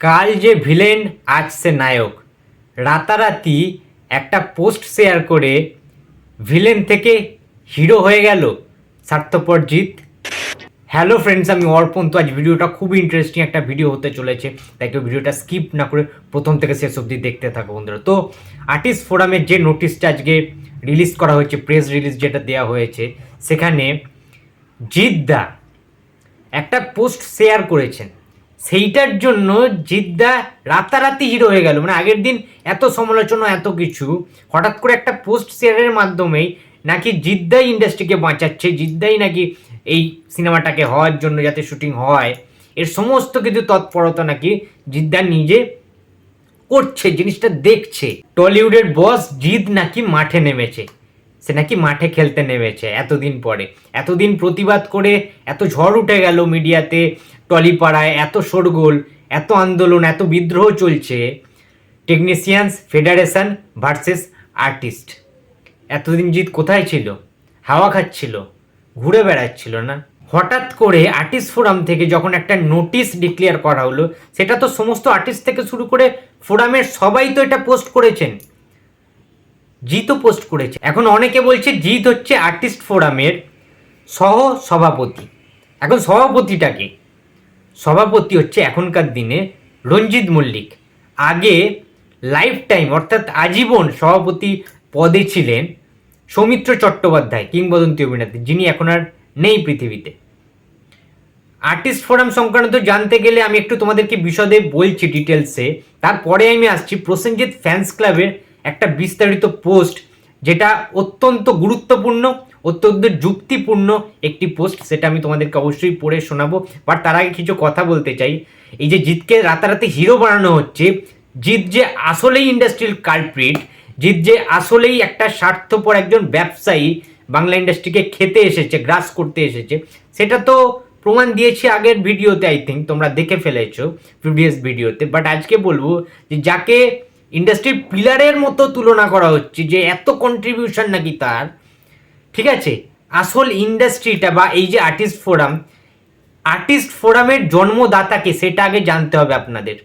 কাল যে ভিলেন, আজ সে নায়ক। রাতারাতি একটা পোস্ট শেয়ার করে, ভিলেন থেকে হিরো হয়ে গেল, স্বার্থপর জিৎ। হ্যালো ফ্রেন্ডস আমি অর্পণ। তো আজ ভিডিওটা খুবই ইন্টারেস্টিং একটা ভিডিও হতে চলেছে। তাই কেউ ভিডিওটা স্কিপ না করে প্রথম থেকে শেষ অবধি দেখতে থাকো বন্ধুরা। তো আর্টিস্ট ফোরামের যে নোটিশটা আজকে রিলিজ করা হয়েছে প্রেস রিলিজ যেটা দেওয়া হয়েছে, সেখানে জিদ্দা একটা পোস্ট শেয়ার করেছেন। সেইটার জন্য জিদ্দা রাতারাতি হিরো হয়ে গেল। মানে আগের দিন এত সমালোচনা, এত কিছু, হঠাৎ করে একটা পোস্ট শেয়ারের মাধ্যমেই নাকি জিদ্দাই ইন্ডাস্ট্রিকে বাঁচাচ্ছে, জিদ্দাই নাকি এই সিনেমাটাকে হওয়ার জন্য যাতে শুটিং হয়। এর সমস্ত কিছু তৎপরতা নাকি জিদ্দা নিজে করছে, জিনিসটা দেখছে। টলিউডের বস জিদ নাকি মাঠে নেমেছে। সে নাকি মাঠে খেলতে নেমেছে এতদিন পরে। এতদিন প্রতিবাদ করে এত ঝড় উঠে গেল মিডিয়াতে টলিপাড়ায় এত শোরগোল, এত আন্দোলন, এত বিদ্রোহ চলছে টেকনিশিয়ানস ফেডারেশন ভার্সেস আর্টিস্ট এতদিন জিত কোথায় ছিল? হাওয়া খাচ্ছিল, ঘুরে বেড়াচ্ছিল না। হঠাৎ করে আর্টিস্ট ফোরাম থেকে যখন একটা নোটিশ ডিক্লেয়ার করা হলো, সেটা তো সমস্ত আর্টিস্ট থেকে শুরু করে ফোরামের সবাই তো এটা পোস্ট করেছেন। জিতও পোস্ট করেছে। এখন অনেকে বলছে জিত হচ্ছে আর্টিস্ট ফোরামের সহ সভাপতি এখন সভাপতিটাকে সভাপতি হচ্ছে এখনকার দিনে রঞ্জিত মল্লিক। আগে লাইফ টাইম অর্থাৎ আজীবন সভাপতি পদে ছিলেন সৌমিত্র চট্টোপাধ্যায়, কিংবদন্তি অভিনেত্রী, যিনি এখন আর নেই পৃথিবীতে। আর্টিস্ট ফোরাম সংক্রান্ত জানতে গেলে আমি একটু তোমাদেরকে বিশদে বলছি ডিটেলসে তারপরে আমি আসছি প্রসেনজিৎ ফ্যান্স ক্লাবের একটা বিস্তারিত পোস্ট যেটা অত্যন্ত গুরুত্বপূর্ণ। অত্যন্ত যুক্তিপূর্ণ একটি পোস্ট সেটা আমি তোমাদেরকে অবশ্যই পড়ে শোনাবো। বাট তার আগে কিছু কথা বলতে চাই। এই যে জিতকে রাতারাতি হিরো বানানো হচ্ছে জিত যে আসলেই ইন্ডাস্ট্রিয়াল কালপ্রিট জিত যে আসলেই একটা স্বার্থপর একজন ব্যবসায়ী বাংলা ইন্ডাস্ট্রিকে খেতে এসেছে, গ্রাস করতে এসেছে, সেটা তো প্রমাণ দিয়েছি আগের ভিডিওতে আই থিঙ্ক তোমরা দেখে ফেলেছো প্রিভিয়াস ভিডিওতে। বাট আজকে বলব যে যাকে ইন্ডাস্ট্রির পিলারের মতো তুলনা করা হচ্ছে, যে এত কন্ট্রিবিউশন নাকি তার ঠিক আছে? আসল ইন্ডাস্ট্রিটা বা এই যে আর্টিস্ট ফোরাম আর্টিস্ট ফোরামের জন্মদাতাকে সেটা আগে জানতে হবে আপনাদের।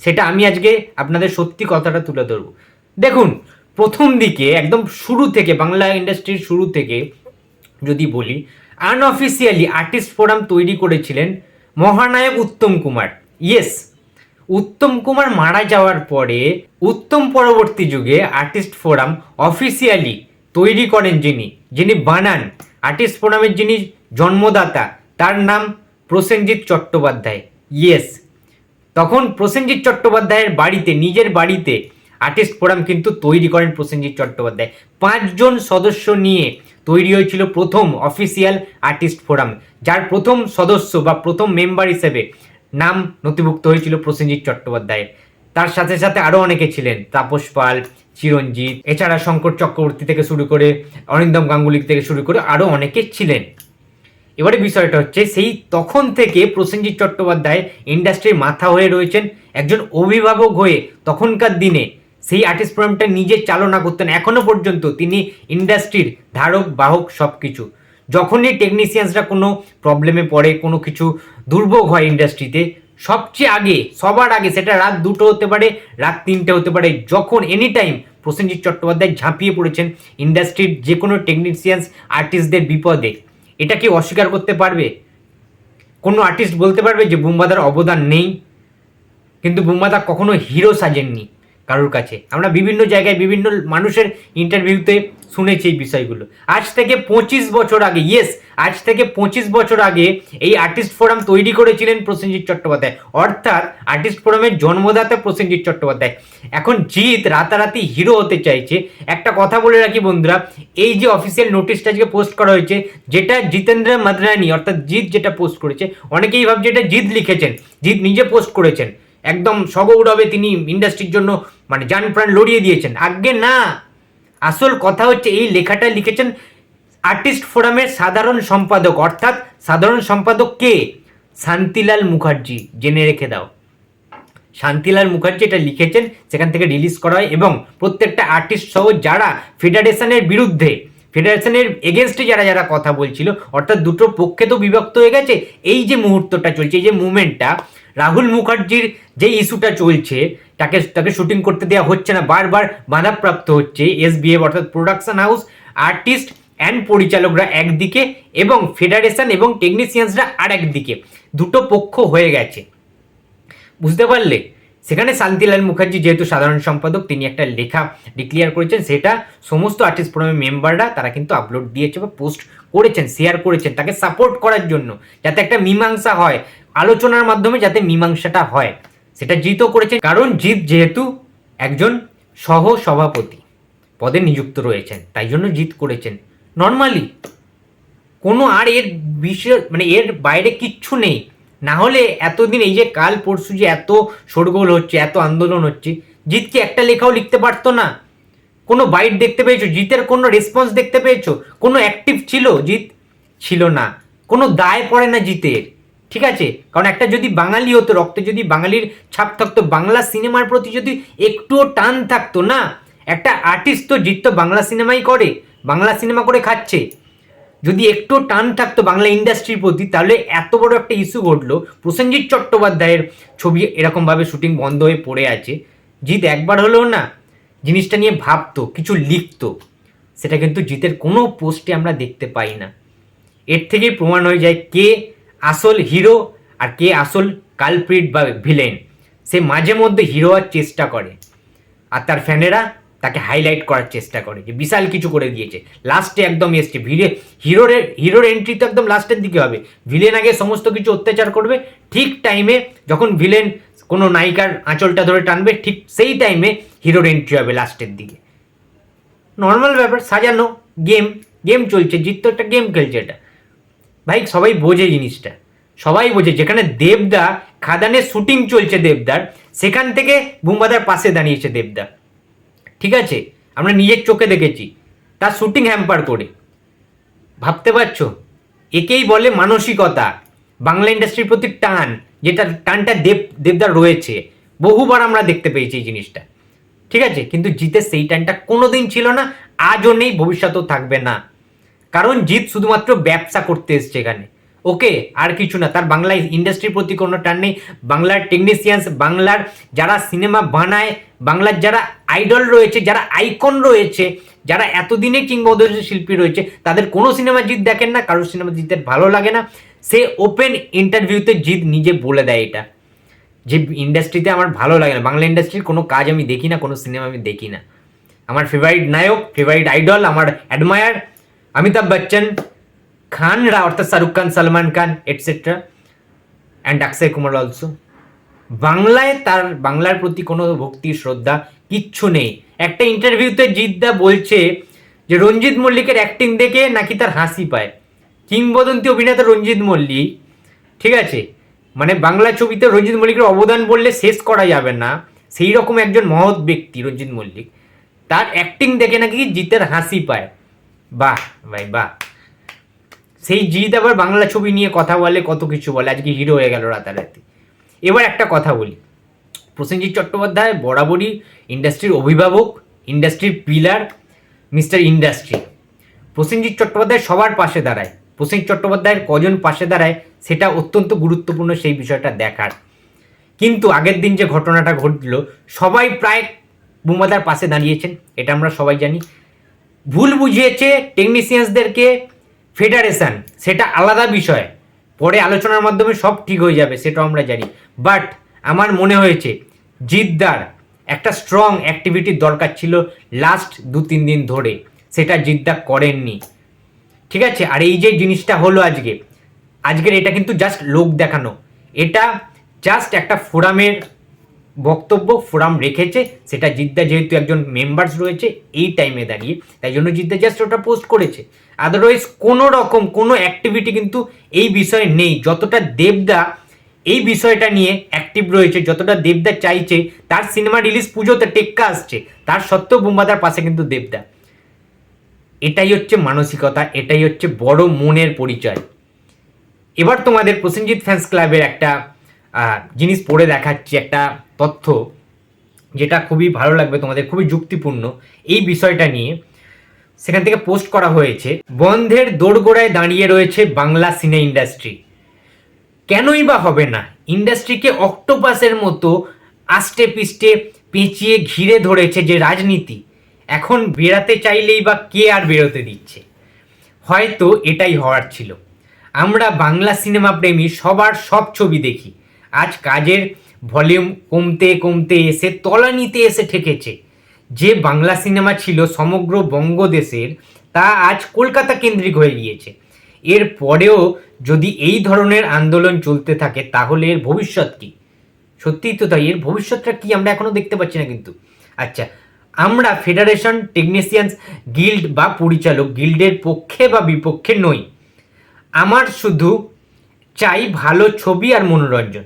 সেটা আমি আজকে আপনাদের সত্যি কথাটা তুলে ধরবো। দেখুন, প্রথম দিকে, একদম শুরু থেকে, বাংলা ইন্ডাস্ট্রির শুরু থেকে যদি বলি আনঅফিসিয়ালি আর্টিস্ট ফোরাম তৈরি করেছিলেন মহানায়ক উত্তম কুমার। ইয়েস উত্তম কুমার মারা যাওয়ার পরে উত্তম পরবর্তী যুগে আর্টিস্ট ফোরাম অফিসিয়ালি তৈরি করেন যিনি। যিনি বানান, আর্টিস্ট ফোরামের যিনি জন্মদাতা, তার নাম প্রসেনজিৎ চট্টোপাধ্যায়। ইয়েস তখন প্রসেনজিৎ চট্টোপাধ্যায়ের বাড়িতে, নিজের বাড়িতে আর্টিস্ট ফোরাম কিন্তু তৈরি করেন প্রসেনজিৎ চট্টোপাধ্যায়। পাঁচজন সদস্য নিয়ে তৈরি হয়েছিল প্রথম অফিসিয়াল আর্টিস্ট ফোরাম যার প্রথম সদস্য বা প্রথম মেম্বার হিসেবে নাম নথিভুক্ত হয়েছিল প্রসেনজিৎ চট্টোপাধ্যায়ের। তার সাথে সাথে আরও অনেকে ছিলেন, তাপস পাল, চিরঞ্জিত, এছাড়া শঙ্কর চক্রবর্তী থেকে শুরু করে অরিন্দম গাঙ্গুলি থেকে শুরু করে আরও অনেকে ছিলেন। এবারে বিষয়টা হচ্ছে, সেই তখন থেকে প্রসেনজিৎ চট্টোপাধ্যায় ইন্ডাস্ট্রির মাথা হয়ে রয়েছেন একজন অভিভাবক হয়ে তখনকার দিনে। সেই আর্টিস্ট ফোরামটা নিজে চালনা করতেন, এখনও পর্যন্ত তিনি ইন্ডাস্ট্রির ধারক, বাহক সব কিছু যখনই টেকনিশিয়ানসরা কোনো প্রবলেমে পড়ে, কোনো কিছু দুর্ভোগ হয় ইন্ডাস্ট্রিতে সবচেয়ে আগে, সবার আগে সেটা রাত দুটো হতে পারে, রাত তিনটে হতে পারে, যখন এনি টাইম প্রসেনজিৎ চট্টোপাধ্যায় ঝাঁপিয়ে পড়েছেন ইন্ডাস্ট্রির যে কোনো টেকনিশিয়ানস আর্টিস্টদের বিপদে, এটা কি অস্বীকার করতে পারবে? কোনো আর্টিস্ট বলতে পারবে যে বুম্বাদার অবদান নেই, কিন্তু বুম্বাদা কখনো হিরো সাজেননি কারোর কাছে। আমরা বিভিন্ন জায়গায় বিভিন্ন মানুষের ইন্টারভিউতে শুনেছি এই বিষয়গুলো। আজ থেকে পঁচিশ বছর আগে ইয়েস আজ থেকে পঁচিশ বছর আগে এই আর্টিস্ট ফোরাম তৈরি করেছিলেন প্রসেনজিৎ চট্টোপাধ্যায়। অর্থাৎ আর্টিস্ট ফোরামের জন্মদাতা প্রসেনজিৎ চট্টোপাধ্যায়। এখন জিৎ রাতারাতি হিরো হতে চাইছে। একটা কথা বলে রাখি বন্ধুরা, এই যে অফিসিয়াল নোটিশটা আজকে পোস্ট করা হয়েছে, যেটা জিতেন্দ্র মাদরানি, অর্থাৎ জিৎ যেটা পোস্ট করেছে, অনেকেই ভাবছে এটা জিৎ লিখেছেন, জিৎ নিজে পোস্ট করেছেন। একদম সগৌরবে তিনি ইন্ডাস্ট্রির জন্য মানে যান প্রাণ লড়িয়ে দিয়েছেন। আগে না! আসল কথা হচ্ছে এই লেখাটা লিখেছেন আর্টিস্ট ফোরামের সাধারণ সম্পাদক। অর্থাৎ সাধারণ সম্পাদক কে? শান্তিলাল মুখার্জি, জেনে রেখে দাও। শান্তিলাল মুখার্জি এটা লিখেছেন, সেখান থেকে রিলিজ করা হয় এবং প্রত্যেকটা আর্টিস্ট সহ যারা ফেডারেশনের বিরুদ্ধে ফেডারেশনের এগেনস্টে যারা যারা কথা বলছিল, অর্থাৎ দুটো পক্ষে তো বিভক্ত হয়ে গেছে, এই যে মুহূর্তটা চলছে, এই যে মুভমেন্টটা রাহুল মুখার্জির যে ইস্যুটা চলছে, তাকে তাকে শুটিং করতে দেওয়া হচ্ছে না, বারবার বাধাপ্রাপ্ত হচ্ছে এস বি এসবিএফ অর্থাৎ প্রোডাকশন হাউস আর্টিস্ট অ্যান্ড পরিচালকরা একদিকে এবং ফেডারেশন এবং টেকনিশিয়ানসরা আর একদিকে দুটো পক্ষ হয়ে গেছে। বুঝতে পারলে? সেখানে শান্তিলাল মুখার্জি যেহেতু সাধারণ সম্পাদক, তিনি একটা লেখা ডিক্লিয়ার করেছেন। সেটা সমস্ত আর্টিস্ট ফোরামের মেম্বাররা তারা কিন্তু আপলোড দিয়েছে বা পোস্ট করেছেন শেয়ার করেছেন তাকে সাপোর্ট করার জন্য, যাতে একটা মীমাংসা হয়। আলোচনার মাধ্যমে যাতে মীমাংসাটা হয়। সেটা জিতও করেছেন। কারণ জিত যেহেতু একজন সহ সভাপতি পদে নিযুক্ত রয়েছেন, তাই জন্য জিত করেছেন। নর্মালি কোনো আর এর বিষয় মানে এর বাইরে কিচ্ছু নেই। না হলে এতদিন এই যে কাল পরশু যে এত শোরগোল হচ্ছে, এত আন্দোলন হচ্ছে জিত কি একটা লেখাও লিখতে পারতো না? কোনো বাইট দেখতে পেয়েছ? জিতের কোনো রেসপন্স দেখতে পেয়েছ? কোনো অ্যাক্টিভ ছিল জিত ছিল না। কোনো দায় পড়ে না জিতের। ঠিক আছে? কারণ একটা যদি বাঙালি হতো, রক্তে যদি বাঙালির ছাপ থাকতো, বাংলা সিনেমার প্রতি যদি একটুও টান থাকতো না, একটা আর্টিস্ট তো জিত তো বাংলা সিনেমাই করে, বাংলা সিনেমা করে খাচ্ছে। যদি একটু টান থাকতো বাংলা ইন্ডাস্ট্রির প্রতি, তাহলে এত বড় একটা ইস্যু ঘটলো। প্রসেনজিৎ চট্টোপাধ্যায়ের ছবি এরকমভাবে শুটিং বন্ধ হয়ে পড়ে আছে। জিৎ একবার হলেও না, জিনিসটা নিয়ে ভাবতো, কিছু লিখতো। সেটা কিন্তু জিতের কোনো পোস্টে আমরা দেখতে পাই না। এর থেকেই প্রমাণ হয়ে যায় কে আসল হিরো আর কে আসল কালপ্রিট বা ভিলেন সে মাঝে মধ্যে হিরো হওয়ার চেষ্টা করে। আর তার ফ্যানেরা তাকে হাইলাইট করার চেষ্টা করে যে বিশাল কিছু করে দিয়েছে। লাস্টে একদম এসছে। ভিড়ে হিরোর হিরোর এন্ট্রি তো একদম লাস্টের দিকে হবে। ভিলেন আগে সমস্ত কিছু অত্যাচার করবে। ঠিক টাইমে যখন ভিলেন কোনো নায়িকার আঁচলটা ধরে টানবে, ঠিক সেই টাইমে হিরোর এন্ট্রি হবে লাস্টের দিকে। নর্মাল ব্যাপার, সাজানো গেম গেম চলছে। জিত তো একটা গেম খেলছে এটা। ভাই, সবাই বোঝে জিনিসটা। সবাই বোঝে। যেখানে দেবদা খাদানে শুটিং চলছে দেবদার, সেখান থেকে বুম্বাদার পাশে দাঁড়িয়েছে দেবদা। ঠিক আছে? আমরা নিজের চোখে দেখেছি। তার শুটিং হ্যাম্পার করে। ভাবতে পারছ? একেই বলে মানসিকতা। বাংলা ইন্ডাস্ট্রির প্রতি টান, যেটা টানটা দেব, দেবদার রয়েছে। বহুবার আমরা দেখতে পেয়েছি এই জিনিসটা। ঠিক আছে? কিন্তু জিতের সেই টানটা কোনো দিন ছিল না, আজও নেই, ভবিষ্যতেও থাকবে না। কারণ জিৎ শুধুমাত্র ব্যবসা করতে এসছে এখানে। ওকে, আর কিছু না, তার বাংলা ইন্ডাস্ট্রির প্রতি কোনো টান নেই। বাংলার টেকনিশিয়ানস বাংলার যারা সিনেমা বানায়, বাংলার যারা আইডল রয়েছে, যারা আইকন রয়েছে, যারা এতদিনে কিংবদন্তি শিল্পী রয়েছে, তাদের কোনো সিনেমা জিত দেখেন না, কারোর সিনেমা জিতের ভালো লাগে না। সে ওপেন ইন্টারভিউতে জিৎ নিজে বলে দেয় এটা। যে ইন্ডাস্ট্রিতে আমার ভালো লাগে না, বাংলা ইন্ডাস্ট্রির কোনো কাজ আমি দেখি না, কোনো সিনেমা আমি দেখি না। আমার ফেভারিট নায়ক ফেভারিট আইডল আমার অ্যাডমায়ার অমিতাভ বচ্চন খানরা অর্থাৎ Shahrukh Khan Salman Khan etcetera and Akshay Kumar also বাংলায় তার, বাংলার প্রতি কোনো ভক্তি, শ্রদ্ধা কিচ্ছু নেই। একটা ইন্টারভিউতে জিদ্দা বলছে যে, রঞ্জিত মল্লিকের অ্যাক্টিং দেখে নাকি তার হাসি পায়। কিংবদন্তি অভিনেতা রঞ্জিত মল্লিক, ঠিক আছে? মানে বাংলা ছবিতে রঞ্জিত মল্লিকের অবদান বললে শেষ করা যাবে না। সেই রকম একজন মহৎ ব্যক্তি রঞ্জিত মল্লিক। তার অ্যাক্টিং দেখে নাকি জিতের হাসি পায়। বাহ, ভাই, বাহ। সেই জিৎ আবার বাংলা ছবি নিয়ে কথা বলে, কত কিছু বলে। আজকে হিরো হয়ে গেল রাতারাতি। এবার একটা কথা বলি। প্রসেনজিৎ চট্টোপাধ্যায় বরাবরই ইন্ডাস্ট্রির অভিভাবক ইন্ডাস্ট্রির pillar mister industry Prosenjit Chattopadhyay সবার পাশে দাঁড়ায়। প্রসেনজিৎ চট্টোপাধ্যায়ের কজন পাশে দাঁড়ায়, সেটা অত্যন্ত গুরুত্বপূর্ণ সেই বিষয়টা দেখার। কিন্তু আগের দিন যে ঘটনাটা ঘটলো, সবাই প্রায় বুমাদার পাশে দাঁড়িয়েছেন, এটা আমরা সবাই জানি। ভুল বুঝিয়েছে টেকনিশিয়ানসদেরকে ফেডারেশন, সেটা আলাদা বিষয়। পরে আলোচনার মাধ্যমে সব ঠিক হয়ে যাবে, সেটাও আমরা জানি। বাট আমার মনে হয়েছে, জিদ্দার একটা স্ট্রং অ্যাক্টিভিটির দরকার ছিল লাস্ট দু, তিন দিন ধরে। সেটা জিদ্দা করেননি। ঠিক আছে? আর এই যে জিনিসটা হলো আজকে, আজকের এটা কিন্তু জাস্ট লোক দেখানো। এটা জাস্ট একটা ফোরামের বক্তব্য, ফোরাম রেখেছে, সেটা জিদ্দা যেহেতু একজন মেম্বার্স রয়েছে, এই টাইমে দাঁড়িয়ে। তাই জন্য জিদ্দা জাস্ট ওটা পোস্ট করেছে। আদারওয়াইজ কোনো রকম, কোনো অ্যাক্টিভিটি কিন্তু এই বিষয়ে নেই। যতটা দেবদা এই বিষয়টা নিয়ে অ্যাক্টিভ রয়েছে, যতটা দেবদা চাইছে, তার সিনেমা রিলিজ পুজোতে টেক্কা আসছে। তার সত্ত্বেও বুম্বাদার পাশে কিন্তু দেবদা। এটাই হচ্ছে মানসিকতা, এটাই হচ্ছে বড় মনের পরিচয়। এবার তোমাদের প্রসেনজিৎ ফ্যান্স ক্লাবের একটা জিনিস পড়ে দেখাচ্ছি, একটা তথ্য, যেটা খুবই ভালো লাগবে তোমাদের, খুবই যুক্তিপূর্ণ। এই বিষয়টা নিয়ে সেখান থেকে পোস্ট করা হয়েছে, বন্ধের দোরগোড়ায় দাঁড়িয়ে রয়েছে বাংলা সিনে ইন্ডাস্ট্রি। কেনই বা হবে না, ইন্ডাস্ট্রিকে অক্টোপাসের মতো আষ্টে পিষ্টে পেঁচিয়ে ঘিরে ধরেছে যে রাজনীতি, এখন বেরাতে চাইলেই বা কে আর বেরোতে দিচ্ছে? হয়তো এটাই হওয়ার ছিল। আমরা বাংলা সিনেমা প্রেমী, সবার সব ছবি দেখি। আজ কাজের ভলিউম কমতে কমতে এসে তলানিতে এসে ঠেকেছে। যে বাংলা সিনেমা ছিল সমগ্র বঙ্গদেশের, তা আজ কলকাতা কেন্দ্রিক হয়ে গিয়েছে। এর পরেও যদি এই ধরনের আন্দোলন চলতে থাকে, তাহলে এর ভবিষ্যৎ কী? সত্যিই তো তাই, এর ভবিষ্যৎটা কি আমরা এখনও দেখতে পাচ্ছি না কিন্তু। আচ্ছা আমরা ফেডারেশন টেকনিশিয়ানস গিল্ড বা পরিচালক গিল্ডের পক্ষে বা বিপক্ষে নই। আমার শুধু চাই ভালো ছবি আর মনোরঞ্জন।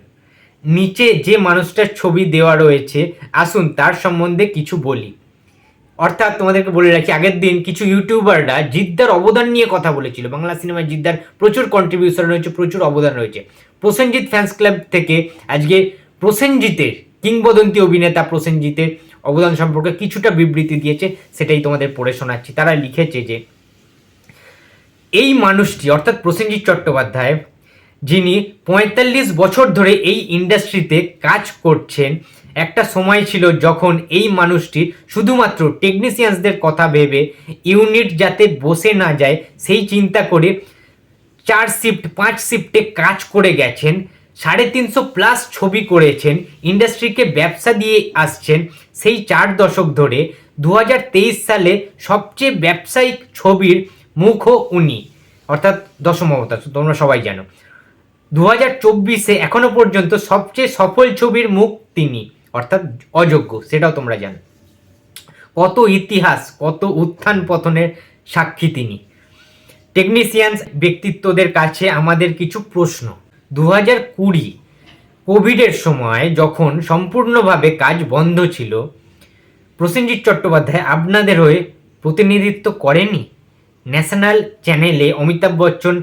নিচে যে মানুষটার ছবি দেওয়া রয়েছে, আসুন তার সম্বন্ধে কিছু বলি। অর্থাৎ তোমাদেরকে বলে রাখি, আগের দিন কিছু ইউটিউবাররা জিদ্দার অবদান নিয়ে কথা বলেছিল। বাংলা সিনেমায় জিদ্দার প্রচুর কন্ট্রিবিউশন রয়েছে, প্রচুর অবদান রয়েছে। প্রসেনজিৎ ফ্যান্স ক্লাব থেকে আজকে প্রসেনজিতের, কিংবদন্তি অভিনেতা প্রসেনজিতের অবদান সম্পর্কে কিছুটা বিবৃতি দিয়েছে, সেটাই তোমাদের পড়ে শোনাচ্ছি। তারা লিখেছে যে, এই মানুষটি, অর্থাৎ প্রসেনজিৎ চট্টোপাধ্যায় যিনি পঁয়তাল্লিশ বছর ধরে এই ইন্ডাস্ট্রিতে কাজ করছেন। একটা সময় ছিল যখন এই মানুষটি শুধুমাত্র টেকনিশিয়ানসদের কথা ভেবে ইউনিট যাতে বসে না যায়, সেই চিন্তা করে চার শিফট, পাঁচ শিফটে কাজ করে গেছেন। সাড়ে তিনশো প্লাস ছবি করেছেন। ইন্ডাস্ট্রিকে ব্যবসা দিয়ে আসছেন। সেই চার দশক ধরে দু হাজার তেইশ সালে সবচেয়ে ব্যবসায়িক ছবির মুখও উনি। অর্থাৎ দশম অবতার, তোমরা সবাই জানো। দু হাজার চব্বিশে এখনও পর্যন্ত সবচেয়ে সফল ছবির মুখ তিনি, অর্থাৎ অযোগ্য, সেটাও তোমরা জানো। কত ইতিহাস, কত উত্থান পতনের সাক্ষী তিনি। টেকনিশিয়ানস ব্যক্তিত্বদের কাছে আমাদের কিছু প্রশ্ন। দু হাজার কুড়ি কোভিডের সময় যখন সম্পূর্ণভাবে কাজ বন্ধ ছিল, প্রসেনজিৎ চট্টোপাধ্যায় আপনাদের হয়ে প্রতিনিধিত্ব করেনি? ন্যাশনাল চ্যানেলে অমিতাভ বচ্চন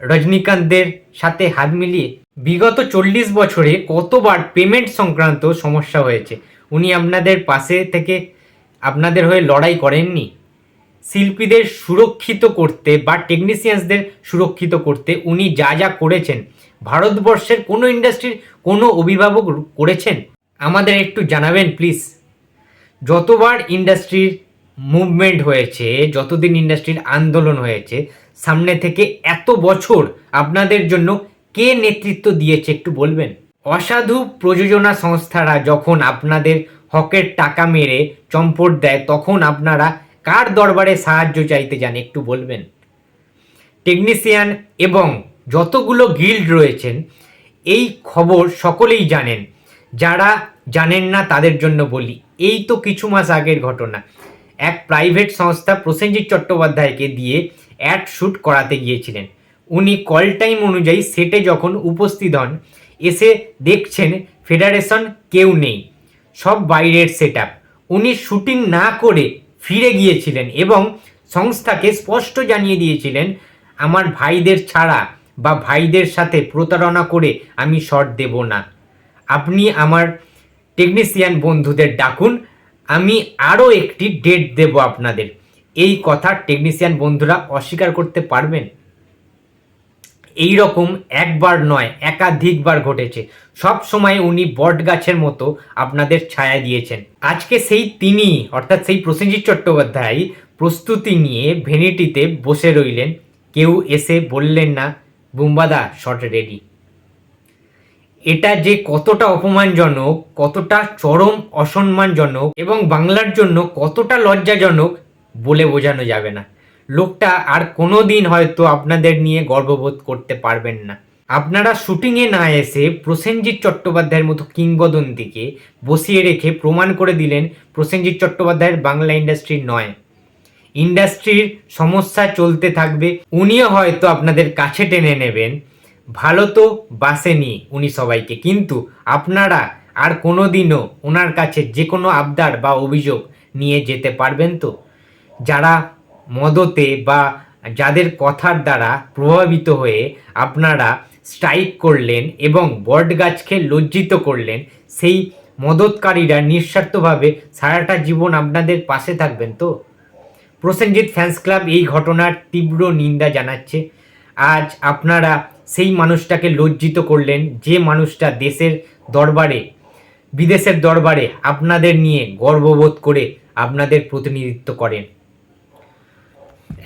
রজনীকান্তদের সাথে হাত মিলিয়ে বিগত চল্লিশ বছরে কতবার পেমেন্ট সংক্রান্ত সমস্যা হয়েছে? উনি আপনাদের পাশে থেকে আপনাদের হয়ে লড়াই করেননি? শিল্পীদের সুরক্ষিত করতে বা টেকনিশিয়ানসদের সুরক্ষিত করতে উনি যা যা করেছেন, ভারতবর্ষের কোনো ইন্ডাস্ট্রির কোনো অভিভাবক করেছেন? আমাদের একটু জানাবেন প্লিজ যতবার ইন্ডাস্ট্রির মুভমেন্ট হয়েছে, যতদিন ইন্ডাস্ট্রির আন্দোলন হয়েছে সামনে থেকে এত বছর আপনাদের জন্য কে নেতৃত্ব দিয়েছে একটু বলবেন? অসাধু প্রযোজনা সংস্থারা যখন আপনাদের হকের টাকা মেরে চম্পট দেয়, তখন আপনারা কার দরবারে সাহায্য চাইতে যান একটু বলবেন? টেকনিশিয়ান এবং যতগুলো গিল্ড রয়েছেন, এই খবর সকলেই জানেন। যারা জানেন না, তাদের জন্য বলি, এই তো কিছু মাস আগের ঘটনা। এক প্রাইভেট সংস্থা প্রসেনজিৎ চট্টোপাধ্যায়কে দিয়ে অ্যাড শ্যুট করাতে গিয়েছিলেন। উনি কল টাইম অনুযায়ী সেটে যখন উপস্থিত হন, এসে দেখছেন ফেডারেশন কেউ নেই, সব বাইরের সেট উনি শুটিং না করে ফিরে গিয়েছিলেন এবং সংস্থাকে স্পষ্ট জানিয়ে দিয়েছিলেন, আমার ভাইদের ছাড়া বা ভাইদের সাথে প্রতারণা করে আমি শট দেব না। আপনি আমার টেকনিশিয়ান বন্ধুদের ডাকুন, আমি আরও একটি ডেট দেব আপনাদের। এই কথা টেকনিশিয়ান বন্ধুরা অস্বীকার করতে পারবেন? এই রকম একবার নয়, একাধিকবার ঘটেছে। সব সময় উনি বট গাছের মতো আপনাদের ছায়া দিয়েছেন। আজকে সেই তিনি, অর্থাৎ সেই প্রসেনজিৎ চট্টোপাধ্যায় প্রস্তুতি নিয়ে ভেনিটিতে বসে রইলেন। কেউ এসে বললেন না, বুম্বাদা, শট রেডি। এটা যে কতটা অপমানজনক, কতটা চরম অসম্মানজনক এবং বাংলার জন্য কতটা লজ্জাজনক বলে বোঝানো যাবে না। লোকটা আর কোনো দিন হয়তো আপনাদের নিয়ে গর্ববোধ করতে পারবেন না। আপনারা শুটিংয়ে না এসে প্রসেনজিৎ চট্টোপাধ্যায়ের মতো কিংবদন্তিকে বসিয়ে রেখে প্রমাণ করে দিলেন প্রসেনজিৎ চট্টোপাধ্যায়ের বাংলা ইন্ডাস্ট্রি নয়। ইন্ডাস্ট্রির সমস্যা চলতে থাকবে, উনিও হয়তো আপনাদের কাছে টেনে নেবেন। ভালো তো বাসেনি উনি সবাইকে, কিন্তু আপনারা আর কোনো দিনও ওনার কাছে যে কোনো আবদার বা অভিযোগ নিয়ে যেতে পারবেন তো? যারা মদতে বা যাদের কথার দ্বারা প্রভাবিত হয়ে আপনারা স্ট্রাইক করলেন এবং বট গাছকে লজ্জিত করলেন, সেই মদতকারীরা নিঃস্বার্থভাবে সারাটা জীবন আপনাদের পাশে থাকবেন তো? প্রসেনজিৎ ফ্যান্স ক্লাব এই ঘটনার তীব্র নিন্দা জানাচ্ছে। আজ আপনারা সেই মানুষটাকে লজ্জিত করলেন, যে মানুষটা দেশের দরবারে, বিদেশের দরবারে আপনাদের নিয়ে গর্ববোধ করে আপনাদের প্রতিনিধিত্ব করেন।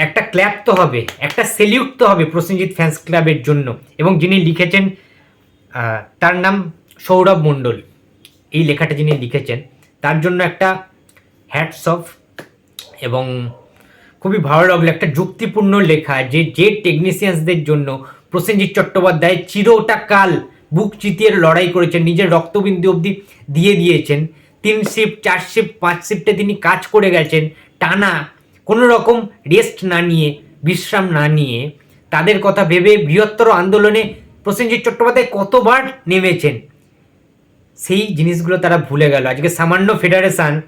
একটা ক্ল্যাপ তো হবে, একটা সেলিউট তো হবে প্রসেনজিৎ ফ্যান্স ক্লাবের জন্য। এবং যিনি লিখেছেন তার নাম সৌরভ মণ্ডল। এই লেখাটা যিনি লিখেছেন, তার জন্য একটা হ্যাটস অফ এবং খুবই ভালো লাগল একটা যুক্তিপূর্ণ লেখা যে যে টেকনিশিয়ানসদের জন্য প্রসেনজিৎ চট্টোপাধ্যায় চিরটা কাল বুক চিতিয়ে লড়াই করেছেন, নিজের রক্তবিন্দু অবধি দিয়ে দিয়েছেন। তিন শিফট চার শিফট পাঁচ শিফটে তিনি কাজ করে গেছেন, টানা কোনো রকম রেস্ট না নিয়ে, বিশ্রাম না নিয়ে তাদের কথা ভেবে বৃহত্তর আন্দোলনে প্রসেনজিৎ চট্টোপাধ্যায় কতবার নেমেছেন? সেই জিনিসগুলো তারা ভুলে গেল। আজকে সামান্য ফেডারেশন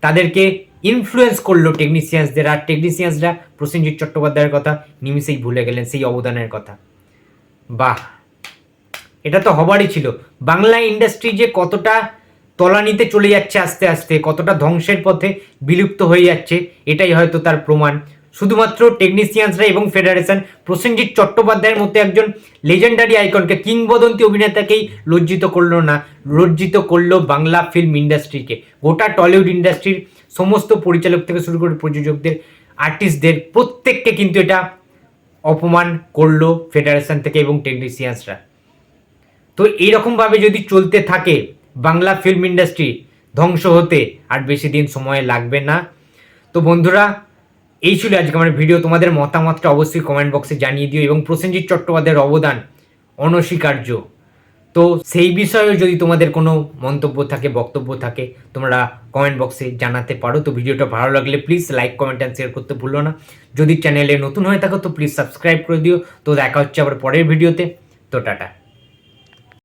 তাদেরকে ইনফ্লুয়েন্স করল টেকনিশিয়ানসদের আর টেকনিশিয়ানসরা প্রসেনজিৎ চট্টোপাধ্যায়ের কথা নিমিষেই ভুলে গেলেন, সেই অবদানের কথা। বাহ! এটা তো হবারই ছিল। বাংলা ইন্ডাস্ট্রি যে কতটা তলানিতে চলে যাচ্ছে আস্তে আস্তে, কতটা ধ্বংসের পথে বিলুপ্ত হয়ে যাচ্ছে, এটাই হয়তো তার প্রমাণ। শুধুমাত্র টেকনিশিয়ানসরা এবং ফেডারেশন প্রসেনজিৎ চট্টোপাধ্যায়ের মতো একজন লেজেন্ডারি আইকনকে কিংবদন্তি অভিনেতাকেই লজ্জিত করল না, লজ্জিত করল বাংলা ফিল্ম ইন্ডাস্ট্রিকে গোটা টলিউড ইন্ডাস্ট্রির সমস্ত পরিচালক থেকে শুরু করে প্রযোজকদের আর্টিস্টদের প্রত্যেককে কিন্তু এটা অপমান করল ফেডারেশন থেকে এবং টেকনিশিয়ানসরা তো এইরকমভাবে যদি চলতে থাকে বাংলা ফিল্ম ইন্ডাস্ট্রি ধ্বংস হতে আর বেশি দিন সময় লাগবে না। তো বন্ধুরা, এই ছিল আজকে আমার ভিডিও তোমাদের মতামতটা অবশ্যই কমেন্ট বক্সে জানিয়ে দিও এবং প্রসেনজিৎ চট্টোপাধ্যায়ের অবদান অনস্বীকার্য। তো সেই বিষয়েও যদি তোমাদের কোনো মন্তব্য থাকে, বক্তব্য থাকে, তোমরা কমেন্ট বক্সে জানাতে পারো। তো ভিডিওটা ভালো লাগলে please like comment and share করতে ভুলো না। যদি চ্যানেলে নতুন হয়ে থাকো, তো প্লিজ সাবস্ক্রাইব করে দিও। তো দেখা হচ্ছে আবার পরের ভিডিওতে তো টাটা।